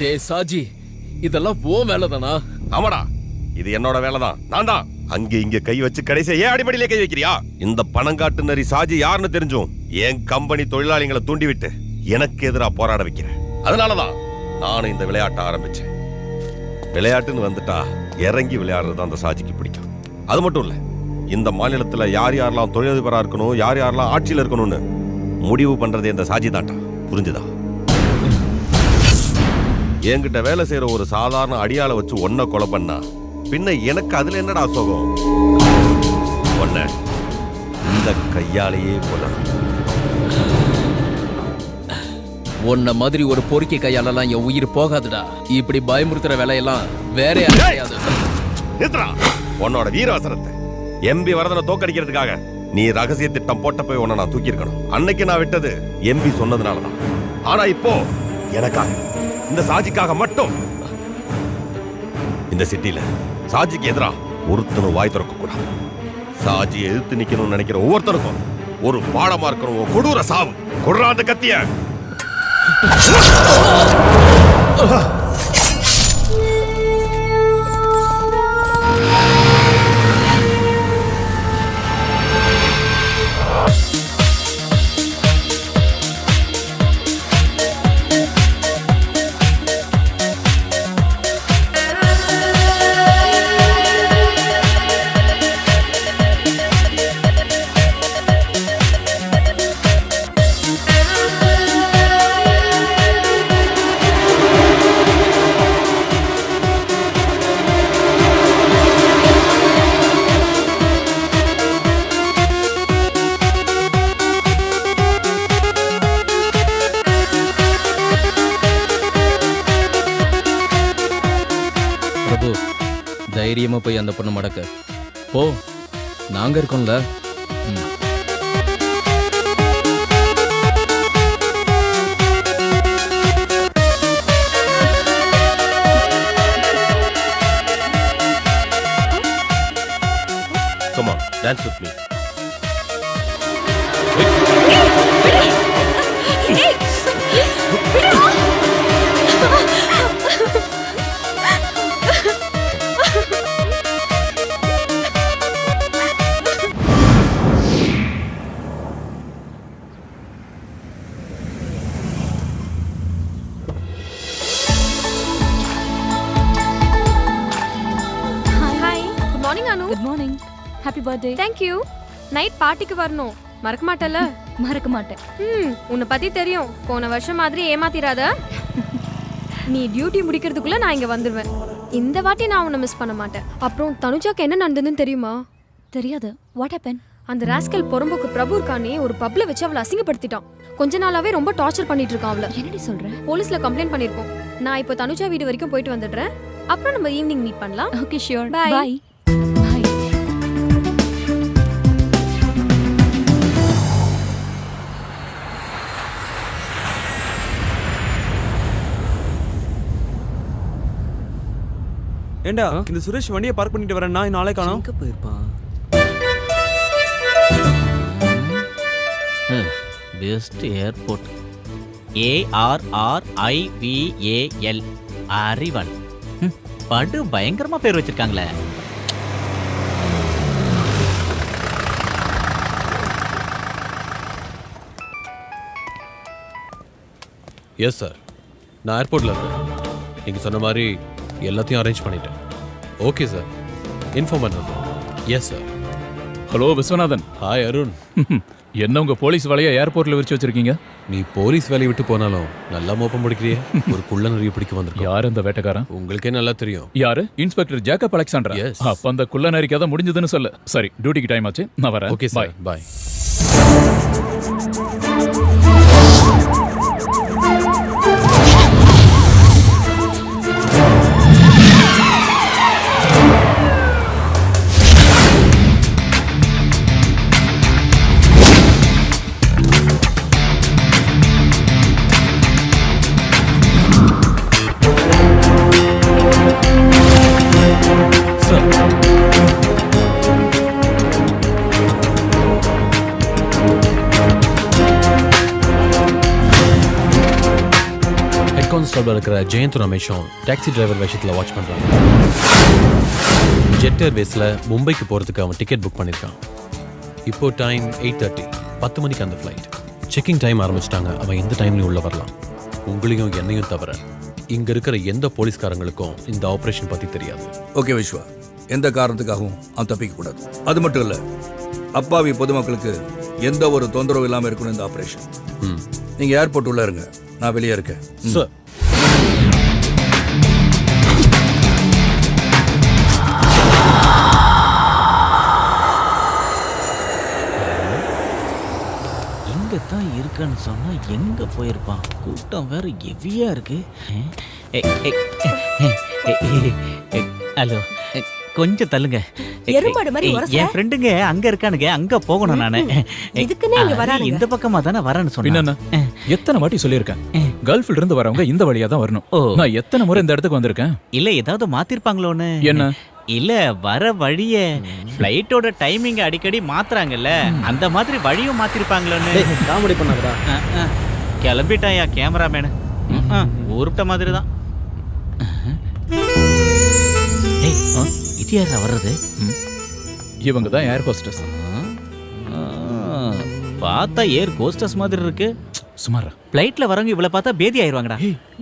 டே சாஜி இதெல்லாம் ஓ வேலைதானா? ஆமாடா. இது என்னோட வேலைதான். நான் தான். அங்க இங்க கை வச்சு கடைசியா ஏன் அடிப்படையிலே கை வைக்கிறியா? இந்த பணங்காட்டு நரி சாஜி யாருன்னு தெரிஞ்சும் என் கம்பெனி தொழிலாளிகளை தூண்டிவிட்டு எனக்கு எதிராக போராட வைக்கிறேன். அதனாலதான் நானும் இந்த விளையாட்டை ஆரம்பிச்சேன். விளையாட்டுன்னு வந்துட்டா இறங்கி விளையாடுறது அந்த சாஜிக்கு பிடிக்கும். அது மட்டும் இல்லை இந்த மாநிலத்தில் யார் யாரெல்லாம் தொழிலதிபராக இருக்கணும் யார் யாரெல்லாம் ஆட்சியில் இருக்கணும்னு முடிவு பண்ணுறது இந்த சாஜி தான்டா. புரிஞ்சுதா? என்கிட்ட வேலை செய்யற ஒரு சாதாரண அடியாளை வச்சு ஒன்ன கொலை பண்ணா பின்ன எனக்கு அதுல என்னடா சோகம் ஒன்ன இந்த கையாலேயே கொல்லணும். உன்ன மாதிரி ஒரு பொறுக்கி கையாலலாம் என் உயிர் போகாதுடா. இப்படி பயமுறுத்துற வேலையெல்லாம் வேற யாரும் கிடையாது நித்ரா உன்னோட வீரவசனத்தை எம்பி வரதனை தோக்கடிக்கிறதுக்காக நீ ரகசிய திட்டம் போட்ட போய் உன்னை நான் தூக்கியிருக்கணும். அன்னைக்கு நான் விட்டது எம்பி சொன்னதுனாலதான். ஆனா இப்போ எனக்காக. இந்த சாஜிக்காக மட்டும். இந்த சிட்டியில சாஜிக்கு எதிரா ஒருத்தனும் வாய் திறக்க கூடாது. சாஜியை எதிர்த்து நிக்கணும்னு நினைக்கிற ஒவ்வொருத்தருக்கும் ஒரு பாடமா இருக்கணும் கொடூர சாவு. கொடுறா அந்த கத்திய. தைரியமா போய் அந்த பொண்ணு மடக்க போ நாங்கள் இருக்கோம்ல ம். Come on, dance with me. Hey. Morning Anu good morning happy birthday thank you night பார்ட்டிக்கு வரணும். மறக்க மாட்டல மறக்க மாட்டேன். ம் உன்னை பத்தி தெரியும். போன வருஷம் மாதிரி ஏமாத்திராத. நீ டியூட்டி முடிக்கிறதுக்குள்ள நான் இங்க வந்துடுவேன் இந்த வாட்டி நான் உன்னை மிஸ் பண்ண மாட்டேன். அப்புறம் தனுஜாக்கு என்ன நடந்ததுன்னு தெரியுமா? தெரியாது. வாட் ஹேப்பன் அந்த ராஸ்கல் புறம்போக்கு பிரபு இருக்கானே ஒரு பப்ல வச்சு அவளை அசிங்கப்படுத்திட்டான். கொஞ்ச நாளாவே ரொம்ப டார்ச்சர் பண்ணிட்டு இருக்கான் அவளை. என்னடி சொல்ற? போலீஸ்ல கம்ப்ளைண்ட் பண்ணிருக்கோம். நான் இப்போ தனுஜா வீடு வரைக்கும் போயிட்டு வந்துடுறேன். அப்புறம் நம்ம ஈவினிங் மீட் பண்ணலாம். ஓகே ஷியோர் பை ஏண்டா இந்த சுரேஷ் வண்டியை பார்க் பண்ணிட்டு வரேன்னா நாளை காணோம். எங்க போயிருப்பான் பெஸ்ட் ஏர்போர்ட் ஏஆர்ஆர்ஐவிஏஎல் அறிவன் ஹம், படு பயங்கரமா பேர் வச்சிருக்காங்களே. எஸ் சார் நான் ஏர்போர்ட்டில் இருக்கேன். நீங்கள் சொன்ன மாதிரி எல்லாத்தையும் அரேஞ்ச் பண்ணிட்டேன். ஓகே சார் இன்ஃபார்ம் பண்ணுறேன் yes sir hello Viswanathan. Hi Arun என்ன உங்க போலீஸ் வலைய ஏர்போர்ட்ல விரிச்சு வச்சிருக்கீங்க? நீ போலீஸ் வேலையை விட்டு போனாலும் நல்லா மோப்பம் பிடிக்கிறியே? ஒரு குள்ள நிறைய பிடிக்க வந்திருக்கோம். யார் அந்த வேட்டைக்காரன்? உங்களுக்கே நல்லா தெரியும். யாரு? Inspector Jacob Alexander. அப்ப அந்த குள்ள நரிக்கு அதான் முடிஞ்சதுன்னு சொல்லு. சரி டியூட்டிக்கு டைம் ஆச்சு. நான் வரேன். ஓகே பாய் பாய் இருக்கிற ஜெயந்த் ரமேஷும் டாக்ஸி டிரைவர் விஷயத்தில் வாட்ச் பண்ணுறாங்க ஜெட் ஏர்வேஸில் மும்பைக்கு போகிறதுக்கு அவன் டிக்கெட் புக் பண்ணியிருக்கான் இப்போ டைம் எயிட் தேர்ட்டி பத்து மணிக்கு அந்த ஃப்ளைட் செக்கிங் டைம் ஆரம்பிச்சிட்டாங்க. அவன் எந்த டைம்லையும் உள்ள வரலாம்? உங்களையும் என்னையும் தவிர இங்கே இருக்கிற எந்த போலீஸ்காரங்களுக்கும் இந்த ஆப்ரேஷன் பற்றி தெரியாது. ஓகே விஸ்வா. எந்த காரணத்துக்காகவும் அவன் தப்பிக்க கூடாது. அது மட்டும் இல்ல அப்பாவி பொதுமக்களுக்கு எந்த ஒரு தொந்தரவும் இல்லாம இருக்கணும் இந்த ஆபரேஷன் ம். நீங்க ஏர்போர்ட் உள்ள இருங்க. நான் வெளியே இருக்கேன். சார் இங்க தான் இருக்கான்னு சொன்னா எங்க போயிருப்பான்? கூட்டம் வேற ஹெவியா இருக்கு. ஹலோ கொஞ்சம் தள்ளுங்க. எருமாடு மாதிரி உரச. என் ஃப்ரெண்டுங்க அங்க இருக்கானுங்க அங்க போகணும் நானு. இதுக்குன்னே இங்க வரானுங்க. இந்த பக்கமா தானே வரேன்னு சொன்னேன் எத்தனை வாட்டி சொல்லியிருக்கேன். கல்ஃப்ல இருந்து வரவங்க இந்த வழியா தான் வரணும். ஓ. நான் எத்தனை முறை இந்த இடத்துக்கு வந்திருக்கேன்? இல்ல ஏதாவது மாத்திருப்பாங்களோன்னு. என்ன? இல்ல வர வழிய ஃப்ளைட்டோட டைமிங் அடிக்கடி மாத்துறாங்கல்ல அந்த மாதிரி வழியும் மாத்திருப்பாங்களோன்னு. காமெடி பண்ணாதடா. கிளம்பிட்டாயா கேமராமேனு. ஊருட்ட மாதிரி தான் ஏய் இது யாரா வர்றது? இவங்க தான் ஏர் ஹோஸ்டஸ் ஆ, பார்த்தா ஏர் கோஸ்டஸ் மாதிரி இருக்கு. சுமாரா? ஃப்ளைட்ல வரவங்க இவ்வளவு பார்த்தா பேதி ஆயிருவாங்கடா.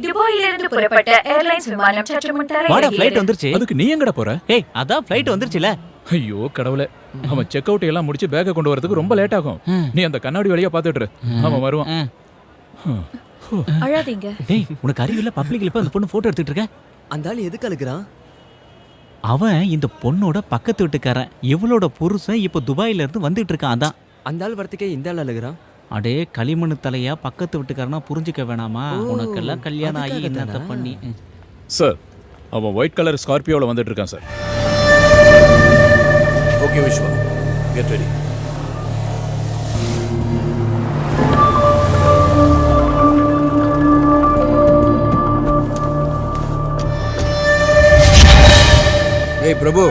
துபாயிலிருந்து புறப்பட்ட ஏர்லைன்ஸ் விமானம் சற்று முன் வாடா. ஃப்ளைட் வந்துருச்சு. அதுக்கு நீ எங்கடா போற? ஏய் அதான் ஃப்ளைட் வந்துருச்சுல. ஐயோ கடவுளே. அவன் செக் அவுட் எல்லாம் முடிச்சு பேக்கை கொண்டு வரதுக்கு ரொம்ப லேட் ஆகும். நீ அந்த கண்ணாடி வழியா பாத்துட்டு. அவன் வருவான். அழாதீங்க. டேய் உனக்கு அறிவு இல்ல பப்ளிக்ல போய் அந்த பொண்ணு போட்டோ எடுத்துட்டு இருக்க அந்த ஆள் எதுக்கு அழுகுறான்? அவன் இந்த பொண்ணோட பக்கத்து வீட்டுக்காரன். இவளோட புருஷன் இப்ப துபாயில இருந்து வந்துட்டு இருக்கான் அதான். அந்த ஆள் வரத்துக்கே இந்த ஆள் அழுகுறான்? அடே களிமண் தலையா பக்கத்து வீட்டுக்காரனா புரிஞ்சுக்க வேணாமா? உனக்கெல்லாம் கல்யாணம் ஆகி என்னத்த? பண்ணி. சார் அவன் ஒயிட் கலர் ஸ்கார்பியோல வந்துட்டு இருக்கான் sir. Okay Viswa get ready ஏய் பிரபு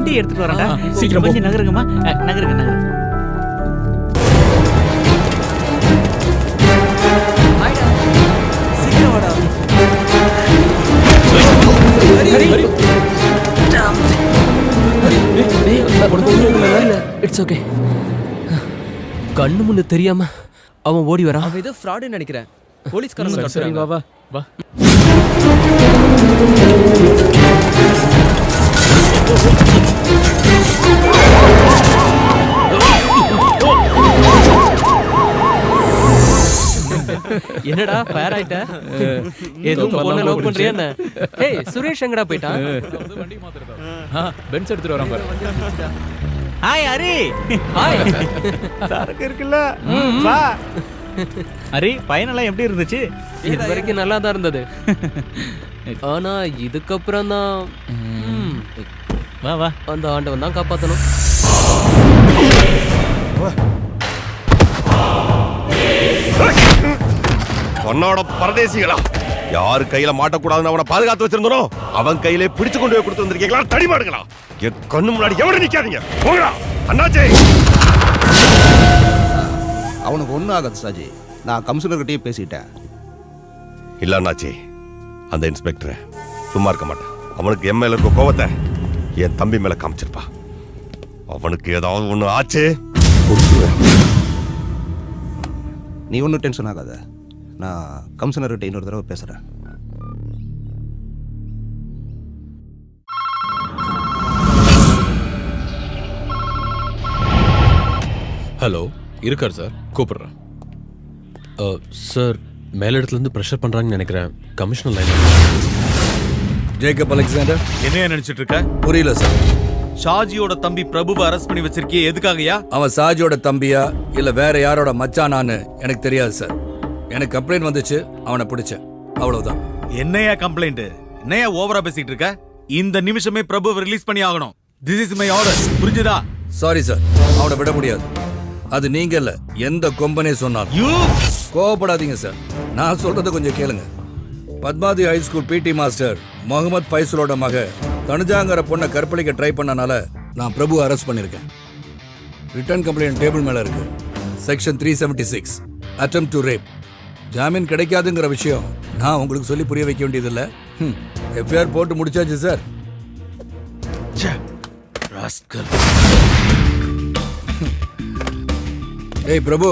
வண்டி எடுத்துட்டு வரேன்டா. சீக்கிரம். கொஞ்சம் நகருங்கம்மா. நகருங்க நகருங்க. சீக்கிரம் வாடா. ஹரி ஹரி. இட்ஸ் ஓகே கண்ணு முன்னு தெரியாம அவன் ஓடி வரான். அவன் ஏதோ ஃப்ராடுன்னு நினைக்கிறேன். போலீஸ்காரங்க சரி வா வா வா. என்னடா ஃபயர் ஆயிட்ட? எதுவும் பொண்ணை லவ் பண்றியா என்ன? ஏய் சுரேஷ் எங்கடா போயிட்டான்? வண்டி மாத்துறதா ஆ பென்ஸ் எடுத்துட்டு வரான் பாரு. ஹாய் ஹரி ஹாய் சரக்கு இருக்குல்ல. வா. ஹரி பயனெல்லாம் எப்படி இருந்துச்சு? இது வரைக்கும் நல்லா தான் இருந்தது. ஆனா இதுக்கப்புறம் தான் வா வா. அந்த ஆண்டவன் தான் காப்பாத்தணும். உன்னோட பரதேசிகளா? யாரு கையில மாட்டக்கூடாதுன்னு அவனை பாதுகாத்து வச்சிருந்தனோ அவன் கையிலே பிடிச்சு கொண்டு போய் கொடுத்து வந்திருக்கீங்களா? தடிமாடுங்களா? என் கண்ணு முன்னாடி எவரும் நிக்காதீங்க? போங்கடா. அண்ணாச்சே. அவனுக்கு ஒன்றும் ஆகாது சாஜி. நான் கமிஷனர்கிட்டயே பேசிட்டேன். இல்ல அண்ணாச்சி. அந்த இன்ஸ்பெக்டர் சும்மா இருக்க மாட்டான். அவனுக்கு இருக்க கோவத்தை என் தம்பி மேல காமிச்சிருப்பா. அவனுக்கு ஏதாவது ஒண்ணு ஆச்சு. நீ ஒன்றும் டென்ஷன் ஆகாத. நான் கமிஷனர்கிட்ட இன்னொரு தடவை பேசுகிறேன் ஹலோ இருக்கார் சார். கூப்பிடுறேன். சார் மேலிடத்துலேருந்து ப்ரெஷர் பண்ணுறாங்கன்னு நினைக்கிறேன். Commissioner line Jacob Alexander. என்னைய நினைச்சிட்டு இருக்க புரியல சார். ஷாஜியோட தம்பி பிரபுவை அரெஸ்ட் பண்ணி வச்சிருக்கியே எதுக்காகயா அவன் சாஜியோட தம்பியா இல்ல வேற யாரோட மச்சானான்னு எனக்கு தெரியாது சார். எனக்கு கம்ப்ளைண்ட் வந்துச்சு அவனை பிடிச்சேன். அவ்வளவுதான். என்னையா கம்ப்ளைண்ட் என்னையா ஓவரா பேசிட்டு இருக்க இந்த நிமிஷமே பிரபு ரிலீஸ் பண்ணி ஆகணும். திஸ் இஸ் மை ஆர்டர் புரிஞ்சுதா? சாரி சார் அவனை விட முடியாது. அது நீங்க இல்ல எந்த கொம்பனே சொன்னாலும். யூ கோவப்படாதீங்க சார் நான் சொல்றத கொஞ்சம் கேளுங்க. Padmathi high school P T master Mohammed ஃபைசலோட மக தனுஜாங்கிற பொண்ணை கற்பழிக்க ட்ரை பண்ணனால நான் பிரபு அரெஸ்ட் பண்ணியிருக்கேன் ரிட்டர்ன் கம்ப்ளைண்ட் டேபிள் மேல இருக்கு. Section three seventy six attempt to rape ஜாமீன் கிடைக்காதுங்கிற விஷயம் நான் உங்களுக்கு சொல்லி புரிய வைக்க வேண்டியதில்லை. எஃப்ஐஆர் போட்டு முடிச்சாச்சு சார் ஏய் பிரபு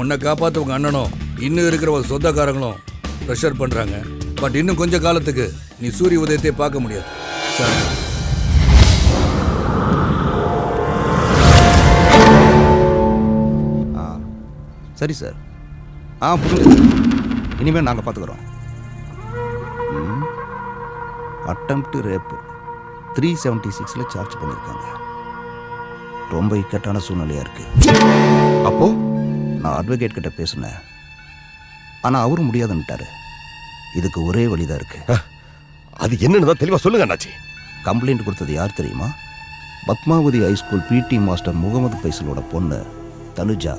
உன்னை காப்பாத்த உங்க அண்ணனும் இன்னும் இருக்கிற ஒரு சொந்தக்காரங்களும் ப்ரெஷர் பண்ணுறாங்க பட் இன்னும் கொஞ்ச காலத்துக்கு நீ சூரிய உதயத்தை பார்க்க முடியாது. சார் சரி சார். ஆ புரியுது இனிமேல் நாங்கள் பார்த்துக்குறோம். அட்டம்ப்ட் ரேப்பு த்ரீ செவன்ட்டி சிக்ஸில் சார்ஜ் பண்ணியிருக்காங்க. ரொம்ப இக்கட்டான சூழ்நிலையாக இருக்குது அப்போது நான் அட்வொகேட் கிட்ட பேசினேன். ஆனால் அவரும் முடியாதுன்னுட்டாரு இதுக்கு ஒரே வழிதான் இருக்கு. அது என்னன்னு தான் தெளிவா சொல்லுங்க அண்ணாச்சி. கம்ப்ளைண்ட் கொடுத்தது யார் தெரியுமா? Padmavathi high school PT master Mohammed பைசலோட பொண்ணு தனுஜா.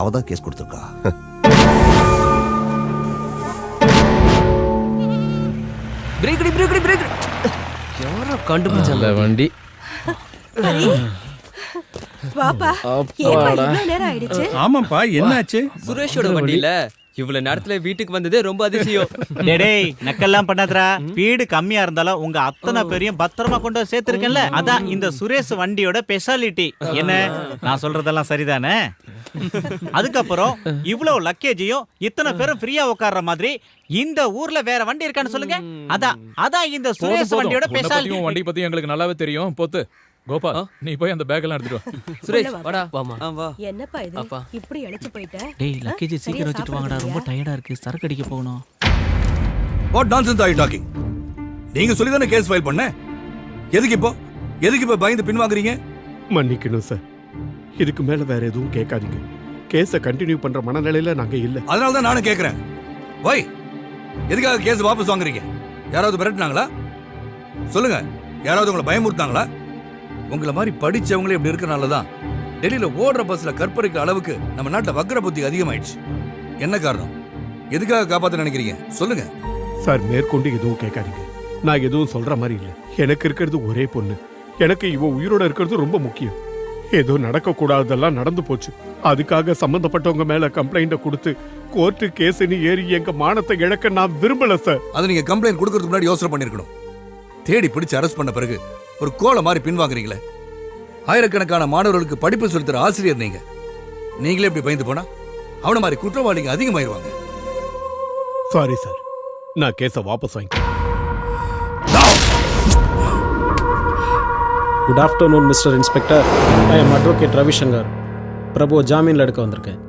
அவ தான் கேஸ் கொடுத்துருக்கா. பிரேக் அடி பிரேக் யாரோ கண்டுபிடிச்சாங்க? வண்டி. வாப்பா ஏப்பா இவ்வளவு நேரம் ஆயிடுச்சு? ஆமாப்பா என்னாச்சு? சுரேஷோட வண்டியில இவ்வளவு நேரத்துல வீட்டுக்கு வந்ததே ரொம்ப அதிசயம். டேய், நக்கெல்லாம் பண்ணாதடா. வீடு கம்மியா இருந்தாலும் உங்க அத்தனை பேரையும் பத்திரமா கொண்டு வந்து சேர்த்திருக்கேன்ல. அதான் இந்த சுரேஷ் வண்டியோட ஸ்பெஷாலிட்டி என்ன? நான் சொல்றதெல்லாம் சரிதானே? அதுக்கப்புறம் இவ்வளவு லக்கேஜையும் இத்தனை பேரும் ஃப்ரீயா உட்கார்ற மாதிரி இந்த ஊர்ல வேற வண்டி இருக்கான்னு சொல்லுங்க. அதான் அதான் இந்த சுரேஷ் வண்டியோட ஸ்பெஷாலிட்டி வண்டி பத்தியும் எங்களுக்கு நல்லாவே தெரியும். பொத்து. கோபால் நீ போய் அந்த பேக் எல்லாம் எடுத்துட்டு வா. சுரேஷ். வாடா. வாமா வா. என்னப்பா இது? அப்பா. இப்படி இழைச்சு போயிட்ட? டேய் லக்கேஜ் சீக்கிரம் வச்சுட்டு வாங்கடா. ரொம்ப டயர்டா இருக்கு. சரக்கு அடிக்க போகணும். What nonsense are you talking நீங்க சொல்லி தானே கேஸ் ஃபைல் பண்ண? எதுக்கு இப்போ? எதுக்கு இப்போ பயந்து பின்வாங்குறீங்க? மன்னிக்கணும் சார் இதுக்கு மேல வேற எதுவும் கேட்காதீங்க. கேஸை கண்டினியூ பண்ற மனநிலையில நாங்க இல்ல. அதனால தான் நானும் கேட்குறேன் வை எதுக்காக கேஸ் வாபஸ் வாங்குறீங்க? யாராவது மிரட்டினாங்களா சொல்லுங்க. யாராவது உங்களை பயமுறுத்தாங்களா உங்களை மாதிரி படிச்சவங்களே இப்படி இருக்கனால தான் டெல்லியில ஓடுற பஸ்ல கற்பழிக்கிற அளவுக்கு நம்ம நாட்டுல வக்ர புத்தி அதிகமாயிடுச்சு. என்ன காரணம்? எதுக்காக காப்பாத்த நினைக்கிறீங்க? சொல்லுங்க. சார் மேற்கொண்டு எதுவும் கேட்காதீங்க. நான் எதுவும் சொல்ற மாதிரி இல்ல. எனக்கு இருக்கிறது ஒரே பொண்ணு. எனக்கு இவ உயிரோட இருக்கிறது ரொம்ப முக்கியம். ஏதோ நடக்க கூடாததெல்லாம் நடந்து போச்சு. அதுக்காக சம்பந்தப்பட்டவங்க மேல கம்ப்ளைண்ட கொடுத்து கோர்ட்டு கேஸ்னு ஏறி எங்க மானத்தை இழக்க நான் விரும்பல சார். அது நீங்க கம்ப்ளைண்ட் கொடுக்கறதுக்கு முன்னாடி யோசனை பண்ணிருக்கணும் தேடி பிடிச்சு அரெஸ்ட் பண்ண பிறகு ஒரு கோலை மாதிரி பின்வாங்குறீங்களே? ஆயிரக்கணக்கான மாணவர்களுக்கு படிப்பு சொல்லித் தர ஆசிரியர் நீங்க. நீங்களே இப்படி பயந்து போனா அவன மாதிரி குற்றவாளிங்க அதிகமாயிருவாங்க. சாரி சார் நான் கேஸை வாபஸ் வாங்கிக்கிறேன். Good afternoon mister inspector I am advocate Ravishankar Prabhu ஜாமீன்ல எடுக்க வந்திருக்கேன்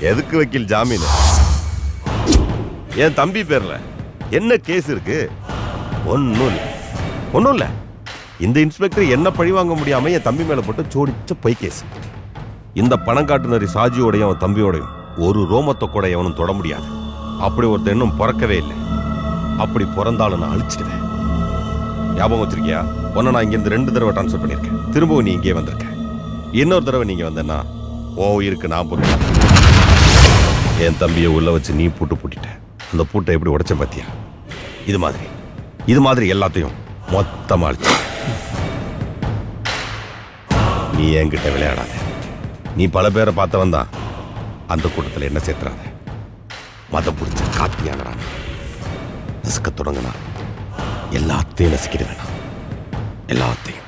எதுக்கு வக்கீல் ஜாமீன்? என் தம்பி பேர்ல என்ன கேஸ் இருக்கு? ஒன்னும் இல்ல. ஒன்றும் இல்லை இந்த இன்ஸ்பெக்டர் என்ன பழி வாங்க முடியாம என் தம்பி மேலே போட்டு சோடிச்ச பொய் கேஸ். இந்த பணங்காட்டுநரி சாஜியோடையும் அவன் தம்பியோடையும் ஒரு ரோமத்தை கூட எவனும் தொட முடியாது. அப்படி ஒருத்தன் இன்னும் பிறக்கவே இல்லை. அப்படி பிறந்தாலும் நான் அழிச்சிடுவேன். ஞாபகம் வச்சிருக்கியா? உன்னை நான் இங்கேருந்து ரெண்டு தடவை ட்ரான்ஸ்ஃபர் பண்ணியிருக்கேன். திரும்பவும் நீ இங்கே வந்திருக்க. இன்னொரு தடவை நீங்கள் வந்தேன்னா ஓ இருக்கு நான் பொறுப்பேன் என் தம்பியை உள்ள வச்சு நீ பூட்டு பூட்டிட்ட. அந்த பூட்டை எப்படி உடைச்ச பார்த்தியா இது மாதிரி. இது மாதிரி எல்லாத்தையும் மொத்தமா அழிச்சு நீ என்கிட்ட விளையாடாத. நீ பல பேரை பார்த்தவன் தான். அந்த கூட்டத்தில் என்ன சேர்த்துறாத. மதம் பிடிச்ச காத்தியானடா நசுக்க தொடங்கினா. எல்லாத்தையும் நசுக்கிடுவேன் எல்லாத்தையும்.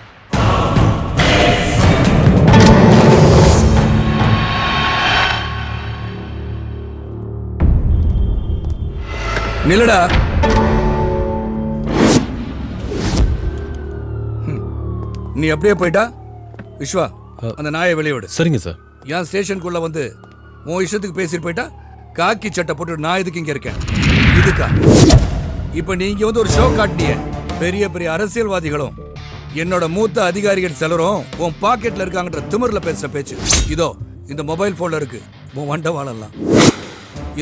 நில்லடா. நீ அப்படியே போயிட்டா? விஸ்வா அந்த நாயை வெளியே விடு. சரிங்க சார். என் ஸ்டேஷனுக்குள்ள வந்து உன் இஷ்டத்துக்கு பேசிட்டு போயிட்டா காக்கி சட்டை போட்டு நான் எதுக்கு இங்க இருக்கேன்? இதுக்கா? இப்ப நீங்க வந்து ஒரு ஷோ காட்டினிய. பெரிய பெரிய அரசியல்வாதிகளும் என்னோட மூத்த அதிகாரிகள் சிலரும் உன் பாக்கெட்ல இருக்காங்கன்ற திமிர்ல பேசுற பேச்சு. இதோ இந்த மொபைல் போன்ல இருக்கு. உன் வண்டவாளெல்லாம்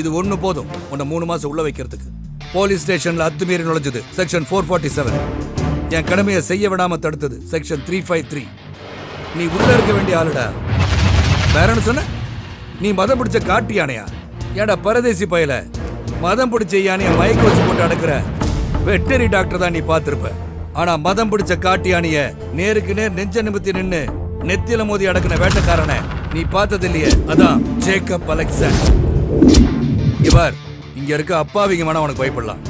இது ஒண்ணு போதும். உன்னை மூணு மாசம் உள்ள வைக்கிறதுக்கு. போலீஸ் ஸ்டேஷன்ல அத்துமீறி நுழைஞ்சது. செக்ஷன் ஃபோர் ஃபார்ட்டி செவன் என் கடமையை செய்ய விடாம தடுத்தது. செக்ஷன் த்ரீ ஃபைவ் த்ரீ நீ உள்ள இருக்க வேண்டிய ஆளுடா. வேற என்ன சொன்ன? நீ மதம் பிடிச்ச காட்டு யானையா? ஏடா பரதேசி பயல? மதம் பிடிச்ச யானையை மயக்க வச்சு போட்டு அடக்குற? வெட்டரி டாக்டர் தான் நீ பார்த்துருப்ப. ஆனா மதம் பிடிச்ச காட்டு யானைய நேருக்கு நேர் நெஞ்ச நிமித்தி நின்று நெத்தியில மோதி அடக்குன வேட்டக்காரனை நீ பார்த்தது இல்லையே அதான் ஜேக்கப் அலெக்சன் இவர் இங்க இருக்க அப்பாவிங்க மனம் உனக்கு பயப்படலாம்.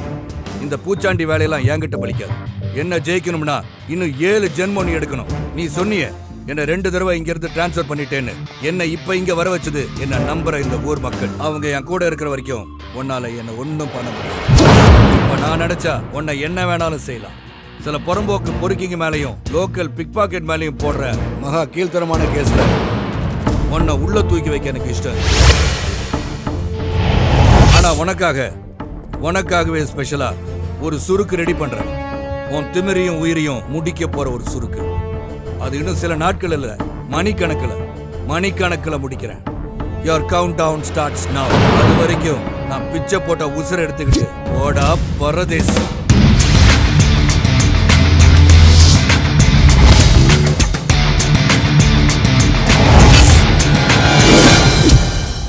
இந்த பூச்சாண்டி வேலையெல்லாம் என்கிட்ட பலிக்காது. என்ன ஜெயிக்கணும்னா இன்னும் ஏழு ஜென்மம் நீ எடுக்கணும். நீ சொன்னிய என்ன ரெண்டு தடவை இங்க இருந்து டிரான்ஸ்ஃபர் பண்ணிட்டேன்னு. என்ன இப்ப இங்க வர வச்சது என்ன நம்புற இந்த ஊர் மக்கள். அவங்க என் கூட இருக்கிற வரைக்கும் உன்னால என்ன ஒன்றும் பண்ண முடியும் இப்ப நான் நினைச்சா உன்னை என்ன வேணாலும் செய்யலாம். சில புறம்போக்கு பொறுக்கிங்க மேலையும் லோக்கல் பிக் பாக்கெட் மேலையும் போடுற மகா கீழ்த்தரமான கேஸ்ல உன்னை உள்ள தூக்கி வைக்க எனக்கு இஷ்டம் ஆனா உனக்காக உனக்காகவே ஸ்பெஷலா ஒரு சுருக்கு ரெடி பண்றேன். உன் திமிரையும் உயிரையும் முடிக்க போற ஒரு சுருக்கு. அது இன்னும் சில நாட்கள் இல்ல. மணிக்கணக்கில் மணிக்கணக்கில் முடிக்கிறேன். Your count down starts now அது வரைக்கும் நான் பிச்சை போட்ட உசுரை எடுத்துக்கிட்டு ஓடா பரதேசம்